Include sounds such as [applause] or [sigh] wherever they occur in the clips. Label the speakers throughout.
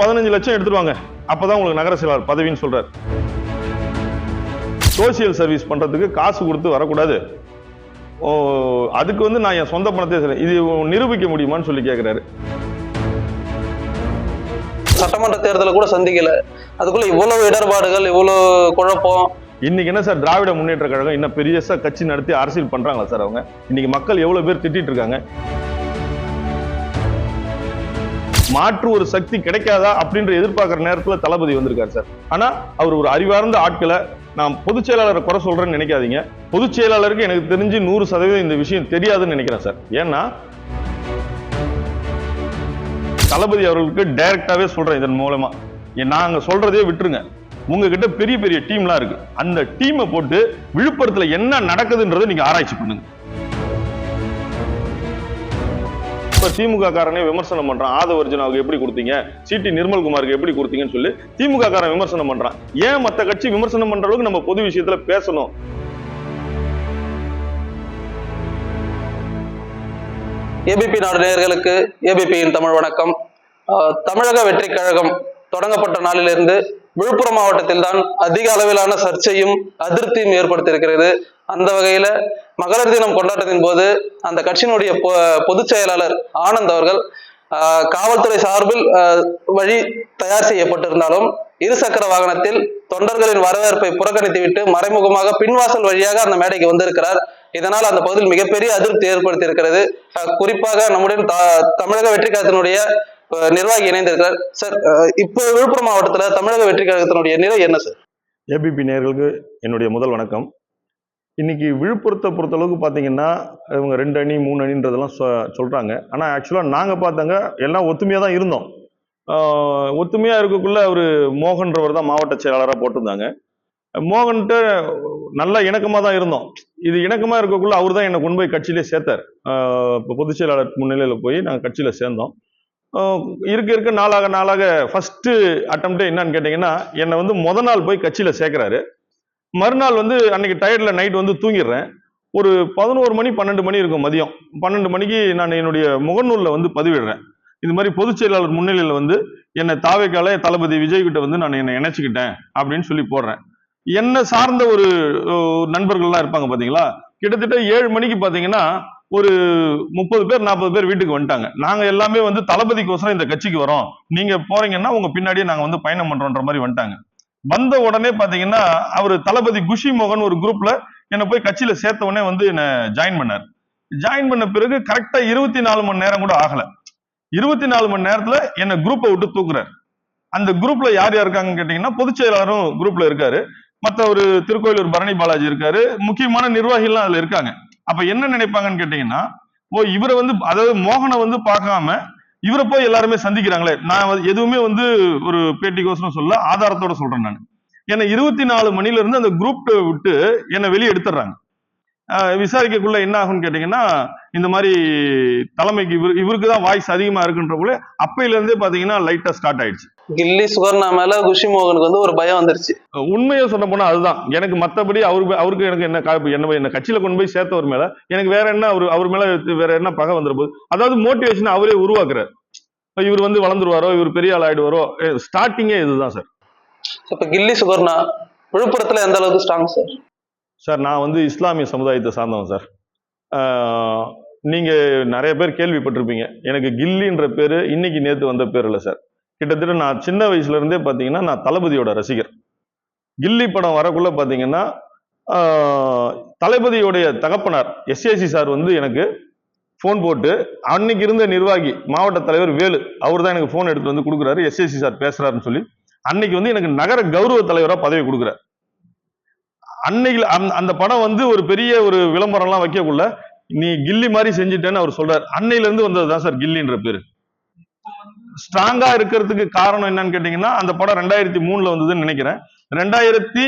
Speaker 1: பதினஞ்சு லட்சம் எடுத்துட்டு வாங்க. அப்பதான் உங்களுக்கு நகர செயலாளர் பதவின்னு சொல்றாரு. சோசியல் சர்வீஸ் பண்றதுக்கு காசு கொடுத்து வரக்கூடாது. ஓ அதுக்கு வந்து நான் என் சொந்த பணத்தை இது நிரூபிக்க முடியுமான்னு சொல்லி கேட்கிறாரு
Speaker 2: சட்டமன்ற தேர்தலை கூட சந்திக்கல. அதுக்குள்ள இவ்வளவு இடர்பாடுகள் இவ்வளவு குழப்பம்.
Speaker 1: இன்னைக்கு என்ன சார் திராவிட முன்னேற்ற கழகம் இன்னும் பெரியசா கட்சி நடத்தி அரசியல் பண்றாங்களா சார் அவங்க? இன்னைக்கு மக்கள் எவ்வளவு பேர் திட்டிட்டு இருக்காங்க? மாற்று ஒரு சக்தி கிடைக்காதா அப்படின்ற எதிர்பார்க்குற நேரத்தில் தளபதி வந்திருக்காரு சார். ஆனால் அவர் ஒரு அறிவார்ந்த ஆட்களை நான் பொதுச் செயலாளரை குறை சொல்கிறேன்னு நினைக்காதீங்க. பொதுச் செயலாளருக்கு எனக்கு தெரிஞ்சு நூறு சதவீதம் இந்த விஷயம் தெரியாதுன்னு நினைக்கிறேன் சார். ஏன்னா தளபதி அவர்களுக்கு டைரக்டாகவே சொல்கிறேன் இதன் மூலமாக நாங்கள் சொல்கிறதே விட்டுருங்க. உங்ககிட்ட பெரிய பெரிய டீம்லாம் இருக்குது அந்த டீமை போட்டு விழுப்புரத்தில் என்ன நடக்குதுன்றதை நீங்கள் ஆராய்ச்சி பண்ணுங்க. இப்போ திமுக காரனே விமர்சனம் பண்றான். ஆதவர்ஜனாவுக்கு எப்படி கொடுத்தீங்க? சிடி நிர்மல்குமாருக்கு எப்படி கொடுத்தீங்கன்னு சொல்லி திமுக காரன் விமர்சனம் பண்றான். ஏன் மற்ற கட்சி விமர்சனம் பண்ற அளவுக்கு நம்ம பொது விஷயத்துல பேசணும்?
Speaker 2: ஏபிபி நாடு நேயர்களுக்கு ஏபிபியின் தமிழ் வணக்கம். தமிழக வெற்றி கழகம் தொடங்கப்பட்ட நாளிலிருந்து விழுப்புரம் மாவட்டத்தில் தான் அதிக அளவிலான சர்ச்சையும் அதிருப்தியும் ஏற்படுத்தியிருக்கிறது. அந்த வகையில மகளிர் தினம் கொண்டாட்டத்தின் போது அந்த கட்சியினுடைய பொ- பொதுச் செயலாளர் ஆனந்த் அவர்கள் காவல்துறை சார்பில் வழி தயார் செய்யப்பட்டிருந்தாலும் இருசக்கர வாகனத்தில் தொண்டர்களின் வரவேற்பை புறக்கணித்துவிட்டு மறைமுகமாக பின்வாசல் வழியாக அந்த மேடைக்கு வந்திருக்கிறார். இதனால் அந்த பகுதியில் மிகப்பெரிய அதிருப்தி ஏற்படுத்தி இருக்கிறது குறிப்பாக நம்முடைய தமிழக வெற்றிக்காரத்தினுடைய நிர்வாகி இணைந்திருக்கிறார். சார் இப்போ விழுப்புரம் மாவட்டத்துல தமிழக வெற்றி கழகத்தினுடைய நிலை என்ன சார்
Speaker 1: ஏபிபி நேர்களுக்கு என்னுடைய முதல் வணக்கம். இன்னைக்கு விழுப்புரத்தை பொறுத்தளவுக்கு பார்த்தீங்கன்னா இவங்க ரெண்டு அணி மூணு அணின்றதெல்லாம் சொ சொல்கிறாங்க ஆனால் ஆக்சுவலாக நாங்கள் பார்த்தாங்க எல்லாம் ஒத்துமையாக தான் இருந்தோம். ஒத்துமையாக இருக்கக்குள்ள அவர் மோகன்றவர் தான் மாவட்ட செயலாளராக போட்டிருந்தாங்க. மோகன்ட்டு நல்ல இணக்கமாக தான் இருந்தோம். இது இணக்கமாக இருக்கக்குள்ள அவர் தான் என்னை கொண்டு போய் கட்சியிலே சேர்த்தார். இப்போ பொதுச் செயலாளர் முன்னிலையில் போய் நாங்கள் கட்சியில் சேர்ந்தோம். இருக்க இருக்க நாளாக நாளாக ஃபஸ்ட்டு அட்டம்ப்டே என்னன்னு கேட்டிங்கன்னா என்னை வந்து முத நாள் போய் கட்சியில் சேர்க்குறாரு. மறுநாள் வந்து அன்னைக்கு டயர்டில் நைட் வந்து தூங்கிடுறேன். ஒரு பதினோரு மணி பன்னெண்டு மணி இருக்கும் மதியம். பன்னெண்டு மணிக்கு நான் என்னுடைய முகநூலில் வந்து பதிவிடுறேன். இது மாதிரி பொதுச் செயலாளர் முன்னிலையில் வந்து என்னை தாவைக்கால தளபதி விஜய் கிட்ட வந்து நான் என்னை இணைச்சிக்கிட்டேன் அப்படின்னு சொல்லி போடுறேன். என்னை சார்ந்த ஒரு நண்பர்கள்லாம் இருப்பாங்க பார்த்தீங்களா கிட்டத்தட்ட ஏழு மணிக்கு பார்த்தீங்கன்னா ஒரு முப்பது பேர் நாற்பது பேர் வீட்டுக்கு வந்துட்டாங்க. நாங்க எல்லாமே வந்து தளபதிக்கோசரம் இந்த கட்சிக்கு வரோம். நீங்க போறீங்கன்னா உங்க பின்னாடியே நாங்க வந்து பயணம் பண்றோன்ற மாதிரி வந்துட்டாங்க. வந்த உடனே பாத்தீங்கன்னா அவர் தளபதி குஷி மோகன் ஒரு குரூப்ல என்னை போய் கட்சியில சேர்த்த உடனே வந்து என்ன ஜாயின் பண்ணார். ஜாயின் பண்ண பிறகு கரெக்டா இருபத்தி நாலு மணி நேரம் கூட ஆகல. இருபத்தி நாலு மணி நேரத்துல என்ன குரூப்பை விட்டு தூக்குறாரு. அந்த குரூப்ல யார் யார் இருக்காங்கன்னு கேட்டீங்கன்னா பொதுச் செயலாளரும் குரூப்ல இருக்காரு. மற்ற ஒரு திருக்கோயிலூர் பரணி பாலாஜி இருக்காரு. முக்கியமான நிர்வாகிகள்லாம் அதுல இருக்காங்க. அப்ப என்ன நினைப்பாங்கன்னு கேட்டீங்கன்னா ஓ இவரை வந்து அதாவது மோகனை வந்து பார்க்காம இவரை போய் எல்லாருமே சந்திக்கிறாங்களே. நான் வந்து எதுவுமே வந்து ஒரு பேட்டிக்கோசனம் சொல்ல ஆதாரத்தோட சொல்றேன் நான். என்னை இருபத்தி நாலு மணில இருந்து அந்த குரூப் விட்டு என்னை வெளியே எடுத்துடுறாங்க. விசாரிக்கக்குள்ள என்ன ஆகும்னு கேட்டீங்கன்னா இந்த மாதிரி தலைமைக்கு இவர் இவருக்கு தான் வாய்ஸ் அதிகமா இருக்குன்ற போல அப்பையில இருந்தே பாத்தீங்கன்னா லைட்டா ஸ்டார்ட் ஆயிடுச்சு.
Speaker 2: கில்லி சுகர்ணா மேல குஷி மோகனுக்கு வந்து ஒரு பயம் வந்துருச்சு.
Speaker 1: உண்மையை சொல்ல போனா அதுதான். எனக்கு மத்தபடி அவருக்கு அவருக்கு எனக்கு என்ன என்ன என்ன கட்சியில கொண்டு போய் சேர்த்தவர் மேல எனக்கு வேற என்ன அவர் அவர் மேல வேற என்ன பகை வந்துட போகுது அதாவது மோட்டிவேஷன் அவரே உருவாக்குறாரு. இவர் வந்து வளர்ந்துருவாரோ இவர் பெரிய ஆள் ஆயிடுவாரோ ஸ்டார்டிங்கே இதுதான் சார்.
Speaker 2: இப்ப கில்லி சுகர்ணா விழுப்புரத்துல எந்த அளவுக்கு ஸ்ட்ராங் சார்?
Speaker 1: சார் நான் வந்து இஸ்லாமிய சமுதாயத்தை சார்ந்தவன் சார். நீங்க நிறைய பேர் கேள்விப்பட்டிருப்பீங்க. எனக்கு கில்லின்ற பேரு இன்னைக்கு நேத்து வந்த பேர் இல்லை சார். கிட்டத்தட்ட நான் சின்ன வயசுல இருந்தே பார்த்தீங்கன்னா நான் தளபதியோட ரசிகர். கில்லி படம் வரக்குள்ள பார்த்தீங்கன்னா தளபதியுடைய தளபதியோடைய தகப்பனார் எஸ்ஏசி சார் வந்து எனக்கு ஃபோன் போட்டு அன்னைக்கு இருந்த நிர்வாகி மாவட்ட தலைவர் வேலு அவர் தான் எனக்கு ஃபோன் எடுத்து வந்து கொடுக்குறாரு. எஸ்ஏசி சார் பேசுறாருன்னு சொல்லி அன்னைக்கு வந்து எனக்கு நகர கௌரவ தலைவராக பதவி கொடுக்குறாரு. அன்னைக்கு அந்த- அந்த படம் வந்து ஒரு பெரிய ஒரு விளம்பரம்லாம் வைக்கக்குள்ள நீ கில்லி மாதிரி செஞ்சுட்டேன்னு அவர் சொல்றாரு. அன்னையில இருந்து வந்தது தான் சார் கில்லின்ற பேரு. ஸ்ட்ராங்கா இருக்கிறதுக்கு காரணம் என்னன்னு கேட்டீங்கன்னா அந்த படம் ரெண்டாயிரத்தி மூணுல வந்ததுன்னு நினைக்கிறேன். ரெண்டாயிரத்தி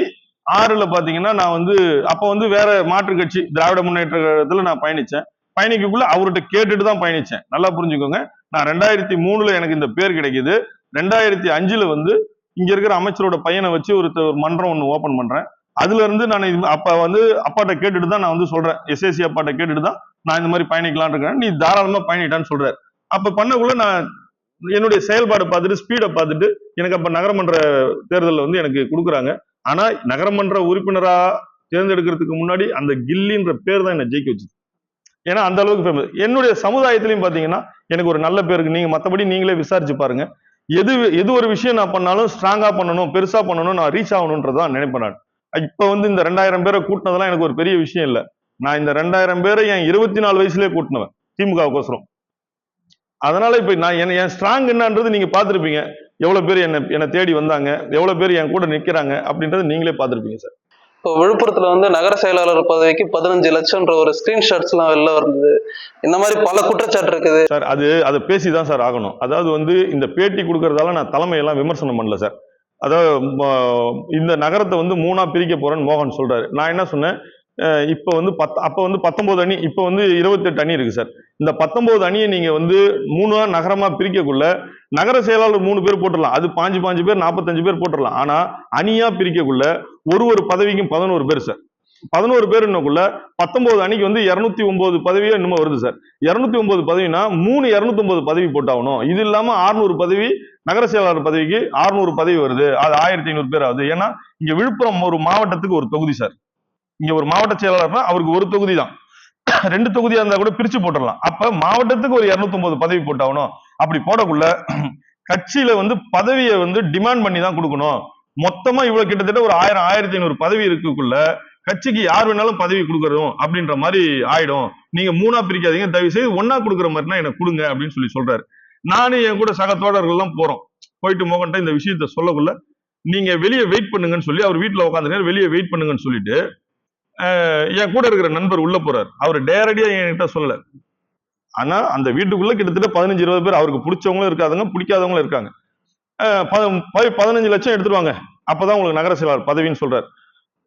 Speaker 1: ஆறுல பாத்தீங்கன்னா நான் வந்து அப்ப வந்து வேற மாற்று கட்சி திராவிட முன்னேற்ற கழகத்துல நான் பயணிச்சேன். பயணிக்கக்குள்ள அவர்கிட்ட கேட்டுட்டு தான் பயணிச்சேன். நல்லா புரிஞ்சுக்கோங்க. நான் ரெண்டாயிரத்தி மூணுல எனக்கு இந்த பேர் கிடைக்குது. ரெண்டாயிரத்தி அஞ்சுல வந்து இங்க இருக்கிற அமைச்சரோட பையனை வச்சு ஒரு மன்றம் ஒன்று ஓபன் பண்றேன். அதுல இருந்து நான் அப்ப வந்து அப்பாட்ட கேட்டுட்டு தான் நான் வந்து சொல்றேன். எஸ்எஸ்சி அப்பாட்ட கேட்டுட்டு தான் நான் இந்த மாதிரி பயணிக்கலாம்னு இருக்கேன். நீ தாராளமா பயணிட்டான்னு சொல்றாரு. அப்ப பண்ணக்குள்ள நான் என்னுடைய செயல்பாடு பார்த்துட்டு ஸ்பீடை பார்த்துட்டு எனக்கு அப்போ நகரமன்ற தேர்தலில் வந்து எனக்கு கொடுக்குறாங்க. ஆனால் நகரமன்ற உறுப்பினராக தேர்ந்தெடுக்கிறதுக்கு முன்னாடி அந்த கில்லின்ற பேர் தான் என்னை ஜெயிக்க வச்சுது. ஏன்னா அந்த அளவுக்கு ஃபேமஸ் என்னுடைய சமுதாயத்திலையும் பார்த்தீங்கன்னா எனக்கு ஒரு நல்ல பேருக்கு நீங்கள் மற்றபடி நீங்களே விசாரிச்சு பாருங்க. எது எது ஒரு விஷயம் நான் பண்ணாலும் ஸ்ட்ராங்காக பண்ணணும் பெருசாக பண்ணணும் நான் ரீச் ஆகணுன்றதான் நினைப்பேன் நான். இப்போ வந்து இந்த ரெண்டாயிரம் பேரை கூட்டினதெல்லாம் எனக்கு ஒரு பெரிய விஷயம் இல்லை. நான் இந்த ரெண்டாயிரம் பேரை என் இருபத்தி நாலு வயசுலேயே கூட்டினவன் திமுகவுக்கோசரம். அதனால இப்ப நான் என் என் ஸ்ட்ராங் என்னன்றது நீங்க பார்த்திருப்பீங்க. எவ்வளவு பேர் என்ன என்னை தேடி வந்தாங்க எவ்வளவு பேர் என் கூட நிக்கிறாங்க அப்படின்றத நீங்களே பார்த்திருப்பீங்க சார்.
Speaker 2: இப்போ விழுப்புரத்துல வந்து நகர செயலாளர் பதவிக்கு பதினஞ்சு லட்சம்ன்ற ஒரு ஸ்கிரீன்ஷாட்ஸ் எல்லாம் வெளில வருது இந்த மாதிரி பல குற்றச்சாட்டு இருக்குது.
Speaker 1: சார் அது அதை பேசி தான் சார் ஆகணும். அதாவது வந்து இந்த பேட்டி கொடுக்கறதால நான் தலைமையெல்லாம் விமர்சனம் பண்ணல சார். அதாவது இந்த நகரத்தை வந்து மூணா பிரிக்க போறேன்னு மோகன் சொல்றாரு. நான் என்ன சொன்னேன்? இப்போ வந்து பத் அப்போ வந்து பத்தொம்போது அணி இப்போ வந்து இருபத்தெட்டு அணி இருக்குது சார். இந்த பத்தொம்போது அணியை நீங்கள் வந்து மூணு நகரமாக பிரிக்கக்குள்ள நகர செயலாளர் மூணு பேர் போட்டுடலாம். அது பாஞ்சு பாஞ்சு பேர் நாற்பத்தஞ்சு பேர் போட்டுடலாம். ஆனால் அணியாக பிரிக்கக்குள்ள ஒரு ஒரு பதவிக்கும் பதினோரு பேர் சார். பதினோரு பேர் இன்னக்குள்ள பத்தொன்பது அணிக்கு வந்து இரநூத்தி ஒன்பது பதவியோ இன்னமும் வருது சார். இரநூத்தி ஒன்பது பதவினா மூணு இருநூத்தி ஒன்பது பதவி போட்டாகணும். இது இல்லாம 600 பதவி நகர செயலாளர் பதவிக்கு 600 பதவி வருது. அது ஆயிரத்தி ஐநூறு பேர் ஆகுது. ஏன்னா இங்க விழுப்புரம் ஒரு மாவட்டத்துக்கு ஒரு தொகுதி சார். இங்க ஒரு மாவட்ட செயலாளர்னா அவருக்கு ஒரு தொகுதி தான் [coughs] ரெண்டு தொகுதியா இருந்தா கூட பிரிச்சு போட்டுடலாம் அப்ப மாவட்டத்துக்கு ஒரு 209 பதவி போட்டாகணும். அப்படி போடக்குள்ள [coughs] கட்சியில வந்து பதவியை வந்து டிமாண்ட் பண்ணி தான் கொடுக்கணும். மொத்தமா இவ்வளவு கிட்டத்தட்ட ஒரு ஆயிரம் ஆயிரத்தி ஐநூறு பதவி இருக்குக்குள்ள கட்சிக்கு யார் வேணாலும் பதவி கொடுக்கறதும் அப்படின்ற மாதிரி ஆயிடும். நீங்க மூணா பிரிக்காதீங்க. தயவு செய்து ஒன்னா கொடுக்குற மாதிரினா எனக்கு கொடுங்க அப்படின்னு சொல்லி சொல்றாரு. நானும் என் கூட சக தோழர்கள் எல்லாம் போறோம். போயிட்டு மோகன்ட்ட இந்த விஷயத்த சொல்லக்குள்ள நீங்க வெளியே வெயிட் பண்ணுங்கன்னு சொல்லி அவர் வீட்டுல உட்காந்துருக்காரு வெளியே வெயிட் பண்ணுங்கன்னு சொல்லிட்டு என் கூட இருக்கிற நண்பர் உள்ள போறாரு. அவர் டேரடியா என்கிட்ட சொல்லல. ஆனா அந்த வீட்டுக்குள்ள கிட்டத்தட்ட பதினஞ்சு இருபது பேர் அவருக்கு பிடிச்சவங்களும் இருக்காதுங்க பிடிக்காதவங்களும் இருக்காங்க. ப- பதினஞ்சு லட்சம் எடுத்துருவாங்க. அப்பதான் உங்களுக்கு நகர செயலாளர் பதவின்னு சொல்றாரு.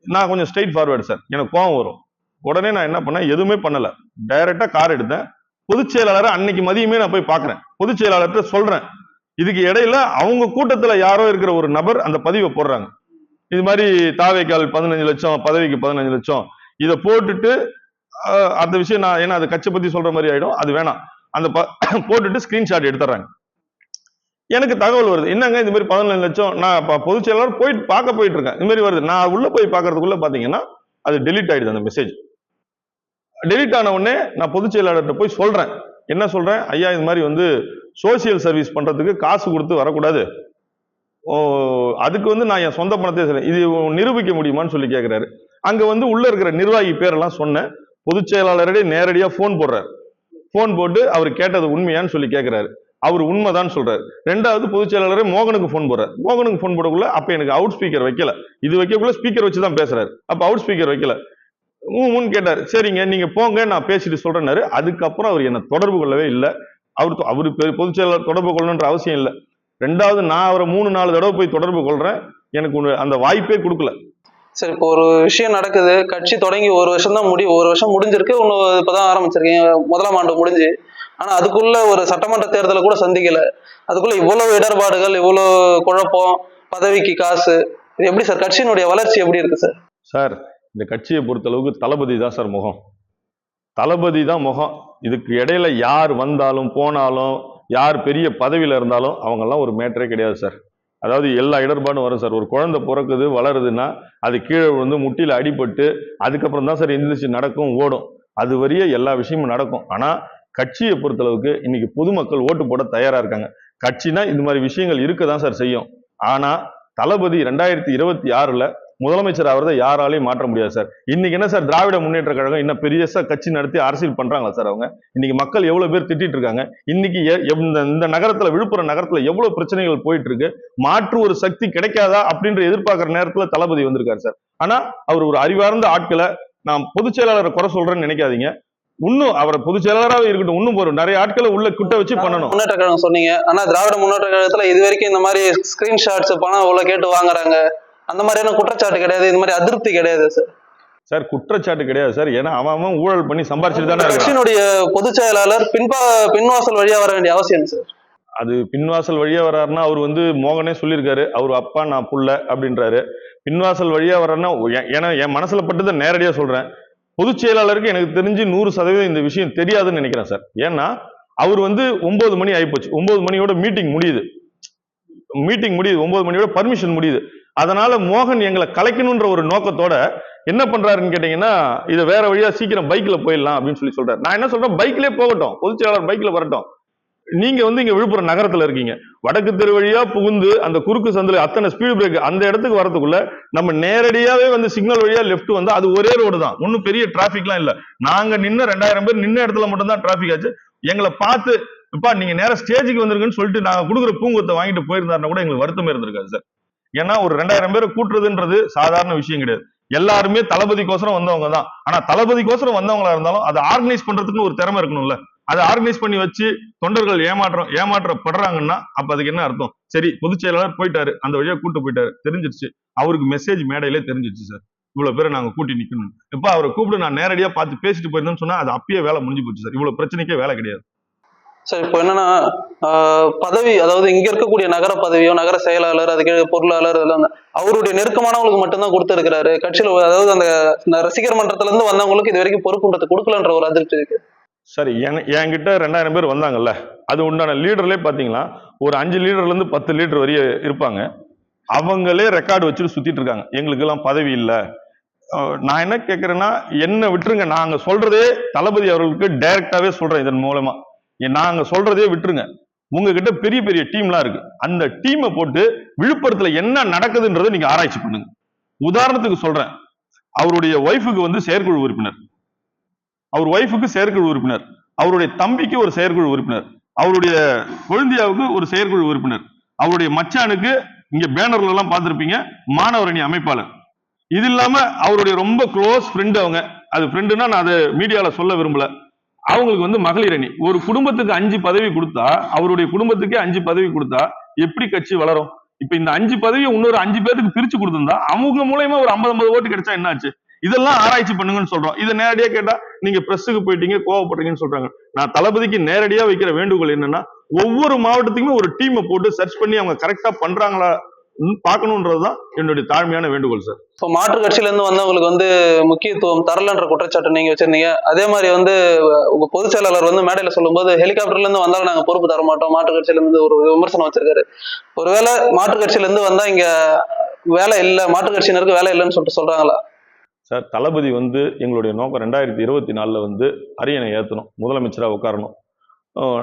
Speaker 1: நான் கொஞ்சம் ஸ்ட்ரெயிட் ஃபார்வேர்டு சார் எனக்கு கோவம் வரும். உடனே நான் என்ன பண்ணேன்? எதுவுமே பண்ணல. டைரக்டா கார் எடுத்தேன். பொதுச் செயலாளரை அன்னைக்கு மதியமே நான் போய் பாக்குறேன். பொதுச் செயலாளர்கிட்ட சொல்றேன். இதுக்கு இடையில அவங்க கூட்டத்துல யாரோ இருக்கிற ஒரு நபர் அந்த பதிவை போடுறாங்க. இது மாதிரி தாவேக்கால் பதினஞ்சு லட்சம் பதவிக்கு பதினஞ்சு லட்சம். இதை போட்டுட்டு அந்த விஷயம் நான் ஏன்னா அது கட்சி பத்தி சொல்ற மாதிரி ஆயிடும். அது வேணாம். அந்த ப- [coughs] போட்டுட்டு ஸ்கிரீன்ஷாட் எடுத்துறாங்க எனக்கு தகவல் வருது. என்னங்க இந்த மாதிரி பதினஞ்சு லட்சம்? நான் இப்ப பொதுச் செயலாளர் போயிட்டு பார்க்க போயிட்டு இருக்கேன் இந்த மாதிரி வருது. நான் உள்ள போய் பார்க்கறதுக்குள்ள பாத்தீங்கன்னா அது டெலீட் ஆயிடுது அந்த மெசேஜ் டெலீட் ஆன உடனே நான் பொதுச் செயலாளர்கிட்ட போய் சொல்றேன். என்ன சொல்றேன்? ஐயா இது மாதிரி வந்து சோசியல் சர்வீஸ் பண்றதுக்கு காசு கொடுத்து வரக்கூடாது. அதுக்கு வந்து நான் என் சொந்த பணத்தை சொல்ல இது நிரூபிக்க முடியுமான்னு சொல்லி கேட்குறாரு அங்கே வந்து உள்ளே இருக்கிற நிர்வாகி பேரெல்லாம் சொன்னேன் பொதுச் செயலாளரே நேரடியாக ஃபோன் போடுறாரு. ஃபோன் போட்டு அவர் கேட்டது உண்மையான்னு சொல்லி கேட்குறாரு அவர் உண்மைதான் சொல்றாரு. ரெண்டாவது பொதுச் செயலாளரே மோகனுக்கு ஃபோன் போடுறாரு. மோகனுக்கு ஃபோன் போடக்குள்ள அப்ப எனக்கு அவுட் ஸ்பீக்கர் வைக்கல. இது வைக்கக்குள்ள ஸ்பீக்கர் வச்சு தான் பேசுறாரு. அப்ப அவுட் ஸ்பீக்கர் வைக்கல. முன் கேட்டார். சரிங்க நீங்க போங்க நான் பேசிட்டு சொல்றேன்னாரு. அதுக்கப்புறம் அவர் என்ன தொடர்பு கொள்ளவே இல்லை. அவர் தொ- பொதுச் செயலாளர் தொடர்பு கொள்ளணுன்ற அவசியம் இல்லை. ரெண்டாவது நான் அவரை மூணு நாலு தடவை போய் தொடர்பு கொள்றேன். எனக்கு ஒரு- அந்த வாய்ப்பே கொடுக்கல.
Speaker 2: சரி இப்போ ஒரு விஷயம் நடக்குது. கட்சி தொடங்கி ஒரு வருஷம் தான் முடி ஒரு வருஷம் முடிஞ்சிருக்கு. இன்னும் இப்பதான் ஆரம்பிச்சிருக்கீங்க முதலாம் ஆண்டு முடிஞ்சு. ஆனா அதுக்குள்ள ஒரு சட்டமன்ற தேர்தலை கூட சந்திக்கல. அதுக்குள்ள இவ்வளவு இடர்பாடுகள் இவ்வளவு குழப்பம் பதவிக்கு காசு. இது எப்படி சார்? கட்சியினுடைய வளர்ச்சி எப்படி இருக்கு சார்?
Speaker 1: சார் இந்த கட்சியை பொறுத்தளவுக்கு தளபதி தான் சார் முகம். தளபதி தான் முகம். இதுக்கு இடையில யார் வந்தாலும் போனாலும் யார் பெரிய பதவியில் இருந்தாலும் அவங்கெல்லாம் ஒரு மேட்டரே கிடையாது சார். அதாவது எல்லா இடர்பாடும் வரும் சார். ஒரு குழந்தை பிறக்குது வளருதுன்னா அது கீழே வந்து முட்டியில் அடிபட்டு அதுக்கப்புறம் தான் சார் எந்திரிச்சு நடக்கும் ஓடும். அது வரைய எல்லா விஷயமும் நடக்கும். ஆனால் கட்சியை பொறுத்தளவுக்கு இன்னைக்கு பொதுமக்கள் ஓட்டு போட தயாராக இருக்காங்க. கட்சினா இந்த மாதிரி விஷயங்கள் இருக்க தான் சார் செய்யும். ஆனால் தளபதி ரெண்டாயிரத்தி இருபத்தி ஆறில் முதலமைச்சர் ஆகிறத யாராலையும் மாற்ற முடியாது சார். இன்னைக்கு என்ன சார் திராவிட முன்னேற்ற கழகம் இன்னும் பெரியசா கட்சி நடத்தி அரசியல் பண்றாங்களா சார் அவங்க? இன்னைக்கு மக்கள் எவ்வளவு பேர் திட்டிட்டு இருக்காங்க? இன்னைக்கு இந்த- நகரத்துல விழுப்புரம் நகரத்துல எவ்வளவு பிரச்சனைகள் போயிட்டு இருக்கு மாற்று ஒரு சக்தி கிடைக்காதா அப்படின்ற எதிர்பார்க்கிற நேரத்துல தளபதி வந்திருக்காரு சார். ஆனா அவர் ஒரு அறிவார்ந்த ஆட்களை நான் பொதுச் செயலாளரை குறை சொல்றேன்னு நினைக்காதீங்க. இன்னும் அவரை பொதுச் செயலாளராக இருக்கட்டும் இன்னும் ஒரு நிறைய ஆட்களை உள்ள குட்ட வச்சு பண்ணணும்.
Speaker 2: முன்னேற்ற கழகம் சொன்னீங்க. ஆனா திராவிட முன்னேற்ற கழகத்துல இது வரைக்கும் இந்த மாதிரி ஸ்கிரீன்ஷாட்ஸ் பணம் இவ்வளவு கேட்டு வாங்குறாங்க. அந்த மாதிரியான குற்றச்சாட்டு கிடையாது. இந்த மாதிரி அதிருப்தி கிடையாது சார்
Speaker 1: சார் குற்றச்சாட்டு கிடையாது சார். ஏன்னா அவன் ஊழல் பண்ணி சம்பாரிச்சுட்டு தானே
Speaker 2: கட்சியினுடைய பொதுச் செயலாளர் பின்பா பின்வாசல் வழியா வர வேண்டிய அவசியம் சார்
Speaker 1: அது பின்வாசல் வழியா வர்றாருன்னா அவர் வந்து மோகனே சொல்லியிருக்காரு. அவர் அப்பா நான் புள்ள அப்படின்றாரு. பின்வாசல் வழியா வர்றாருன்னா ஏன்னா என் மனசுல பட்டதை நேரடியா சொல்றேன். பொதுச் செயலாளருக்கு எனக்கு தெரிஞ்சு நூறு சதவீதம் இந்த விஷயம் தெரியாதுன்னு நினைக்கிறேன் சார் ஏன்னா அவர் வந்து ஒன்பது மணி ஆயிப்போச்சு. ஒன்பது மணியோட மீட்டிங் முடியுது. மீட்டிங் முடியுது. ஒன்பது மணியோட பர்மிஷன் முடியுது. அதனால மோகன் எங்களை கலைக்கணுன்ற ஒரு நோக்கத்தோட என்ன பண்றாருன்னு கேட்டீங்கன்னா இதை வேற வழியா சீக்கிரம் பைக்ல போயிடலாம் அப்படின்னு சொல்லி சொல்றாரு. நான் என்ன சொல்றேன்? பைக்லயே போகட்டும். பொதுச் செயலாளர் பைக்ல வரட்டும். நீங்க வந்து இங்க விழுப்புரம் நகரத்துல இருக்கீங்க. வடக்கு தெரு வழியா புகுந்து அந்த குறுக்கு சந்தில அத்தனை ஸ்பீடு பிரேக் அந்த இடத்துக்கு வரதுக்குள்ள நம்ம நேரடியாவே வந்து சிக்னல் வழியா லெஃப்ட் வந்து அது ஒரே ரோடு தான். ஒன்னும் பெரிய டிராபிக்லாம் இல்ல. நாங்க நின்று ரெண்டாயிரம் பேர் நின்ன இடத்துல மட்டும் தான் டிராபிக் ஆச்சு. எங்களை பார்த்து இப்பா நீங்க நேரம் ஸ்டேஜுக்கு வந்திருக்குன்னு சொல்லிட்டு நாங்க கொடுக்குற பூங்கத்தை வாங்கிட்டு போயிருந்தாருன்னா கூட எங்களுக்கு வருத்தமே இருந்திருக்காது சார் ஏன்னா ஒரு ரெண்டாயிரம் பேரை கூட்டுறதுன்றது சாதாரண விஷயம் கிடையாது. எல்லாருமே தளபதிக்கோசரம் வந்தவங்க தான் ஆனா தளபதிக்கோசரம் வந்தவங்களா இருந்தாலும் அதை ஆர்கனைஸ் பண்றதுக்கு ஒரு திறமை இருக்கணும்ல. அதை ஆர்கனைஸ் பண்ணி வச்சு தொண்டர்கள் ஏமாற்றம் ஏமாற்றப்படுறாங்கன்னா அப்ப அதுக்கு என்ன அர்த்தம்? சரி பொதுச் செயலாளர் போயிட்டாரு. அந்த வழியா கூட்டு போயிட்டாரு. தெரிஞ்சிருச்சு. அவருக்கு மெசேஜ் மேடையிலே தெரிஞ்சிருச்சு சார் இவ்வளவு பேரை நாங்க கூட்டி நிக்கணும். இப்ப அவரை கூப்பிட்டு நான் நேரடியா பார்த்து பேசிட்டு போயிருந்தேன்னு சொன்னா அது அப்பயே வேலை முடிஞ்சு போச்சு சார் இவ்வளவு பிரச்சனைக்கே வேலை கிடையாது.
Speaker 2: சார் இப்போ என்னன்னா பதவி அதாவது இங்க இருக்கக்கூடிய நகர பதவியோ நகர செயலாளர் அதுக்கு பொருளாளர் இதெல்லாம் அவருடைய நெருக்கமானவங்களுக்கு மட்டும்தான் கொடுத்துருக்கிறாரு. கட்சியில் அதாவது அந்த ரசிகர் மன்றத்துல இருந்து வந்தவங்களுக்கு இது வரைக்கும் பொறுப்புன்றதை கொடுக்கலன்ற ஒரு அதிருப்தி இருக்கு.
Speaker 1: சரி என் என்கிட்ட ரெண்டாயிரம் பேர் வந்தாங்கல்ல அது உண்டான லீடர்லேயே பார்த்தீங்கன்னா ஒரு அஞ்சு லீடர்ல இருந்து பத்து லீடர் வரைய இருப்பாங்க. அவங்களே ரெக்கார்டு வச்சுட்டு சுத்திட்டு இருக்காங்க. எங்களுக்கெல்லாம் பதவி இல்லை. நான் என்ன கேட்குறேன்னா என்ன விட்டுருங்க. நாங்கள் சொல்றதே தளபதி அவர்களுக்கு டைரக்டாவே சொல்றேன் இதன் மூலமா. எ- நாங்க சொல்றதே விட்டுருங்க. உங்ககிட்ட பெரிய பெரிய டீம்லாம் இருக்கு. அந்த டீமை போட்டு விழுப்புரத்துல என்ன நடக்குதுன்றதை நீங்க ஆராய்ச்சி பண்ணுங்க. உதாரணத்துக்கு சொல்றேன். அவருடைய ஒய்ஃபுக்கு வந்து செயற்குழு உறுப்பினர். அவர் ஒய்ஃபுக்கு செயற்குழு உறுப்பினர். அவருடைய தம்பிக்கு ஒரு செயற்குழு உறுப்பினர். அவருடைய கொழுந்தியாவுக்கு ஒரு செயற்குழு உறுப்பினர். அவருடைய மச்சானுக்கு இங்க பேனர்ல எல்லாம் பார்த்திருப்பீங்க மாணவரணி அமைப்பாளர். இது இல்லாம அவருடைய ரொம்ப க்ளோஸ் ஃப்ரெண்டு அவங்க. அது ஃப்ரெண்டுன்னா நான் அதை மீடியால சொல்ல விரும்பல. அவங்களுக்கு வந்து மகளிர் அணி. ஒரு குடும்பத்துக்கு அஞ்சு பதவி கொடுத்தா அவருடைய குடும்பத்துக்கே அஞ்சு பதவி கொடுத்தா எப்படி கட்சி வளரும்? இப்ப இந்த அஞ்சு பதவியை இன்னொரு அஞ்சு பேருக்கு பிரிச்சு கொடுத்திருந்தா அவங்க மூலயமா ஒரு ஐம்பது ஐம்பது ஓட்டு கிடைச்சா என்னாச்சு? இதெல்லாம் ஆராய்ச்சி பண்ணுங்கன்னு சொல்றோம். இதை நேரடியா கேட்டா நீங்க பிரஸுக்கு போயிட்டீங்க கோவப்படுறீங்கன்னு சொல்றாங்க. நான் தளபதிக்கு நேரடியா வைக்கிற வேண்டுகோள் என்னன்னா ஒவ்வொரு மாவட்டத்துக்குமே ஒரு டீமை போட்டு சர்ச் பண்ணி அவங்க கரெக்டா பண்றாங்களா பார்க்கணுன்றதுதான் என்னுடைய தாழ்மையான வேண்டுகோள் சார்.
Speaker 2: இப்போ மாற்று கட்சியில இருந்து வந்தவங்களுக்கு வந்து முக்கியத்துவம் தரலன்ற குற்றச்சாட்டு நீங்க வச்சிருந்தீங்க. அதே மாதிரி வந்து உங்க பொதுச் செயலாளர் வந்து மேடையில சொல்லும்போது ஹெலிகாப்டர்ல இருந்து வந்தாலும் நாங்க பொறுப்பு தர மாட்டோம். மாற்று கட்சியில இருந்து ஒரு விமர்சனம் வச்சிருக்காரு. ஒருவேளை மாற்று கட்சியில இருந்து வந்தா இங்க வேலை இல்ல மாற்று கட்சியினருக்கு வேலை இல்லைன்னு சொல்லிட்டு சொல்றாங்களா?
Speaker 1: சார் தளபதி வந்து எங்களுடைய நோக்கம் ரெண்டாயிரத்தி இருபத்தி நாலில் வந்து அரியணை ஏற்றணும் முதலமைச்சராக உட்காரணும்.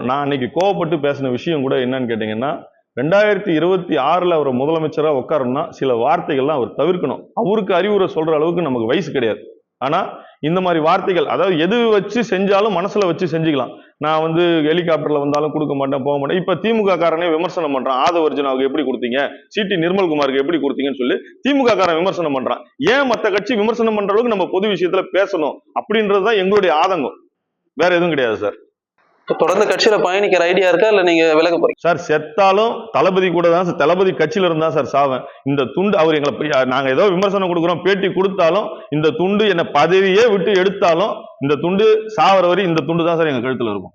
Speaker 1: நான் அன்னைக்கு கோவப்பட்டு பேசின விஷயம் கூட என்னன்னு கேட்டிங்கன்னா ரெண்டாயிரத்தி இருபத்தி ஆறில் அவர் முதலமைச்சராக உட்காரணும்னா சில வார்த்தைகள்லாம் அவர் தவிர்க்கணும். அவருக்கு அறிவுரை சொல்கிற அளவுக்கு நமக்கு வயசு கிடையாது. ஆனால் இந்த மாதிரி வார்த்தைகள் அதாவது எது வச்சு செஞ்சாலும் மனசில் வச்சு செஞ்சுக்கலாம். நான் வந்து ஹெலிகாப்டரில் வந்தாலும் கொடுக்க மாட்டேன் போக மாட்டேன். இப்போ திமுக காரனே விமர்சனம் பண்றான். ஆதவர்ஜனாவுக்கு எப்படி கொடுத்தீங்க? சிடி நிர்மல்குமாருக்கு எப்படி கொடுத்தீங்கன்னு சொல்லி திமுக காரன் விமர்சனம் பண்ணுறான் ஏன் மற்ற கட்சி விமர்சனம் பண்ணுற அளவுக்கு நம்ம பொது விஷயத்தில் பேசணும்? அப்படின்றது தான் எங்களுடைய ஆதங்கம். வேற எதுவும் கிடையாது சார்.
Speaker 2: தொடர்ந்து கட்சியில பயணிக்கிற ஐடியா இருக்கா? இல்ல நீங்க விலக போறீங்க?
Speaker 1: சார் செத்தாலும் தளபதி கூட தான் சார் தளபதி கட்சியில இருந்தா சார் சாவேன். இந்த துண்டு அவர் எங்களை நாங்க ஏதோ விமர்சனம் கொடுக்குறோம் பேட்டி கொடுத்தாலும் இந்த துண்டு என்ன பதவியே விட்டு எடுத்தாலும் இந்த துண்டு சாவர வரை இந்த துண்டு தான் சார் எங்க கழுத்துல இருக்கும்.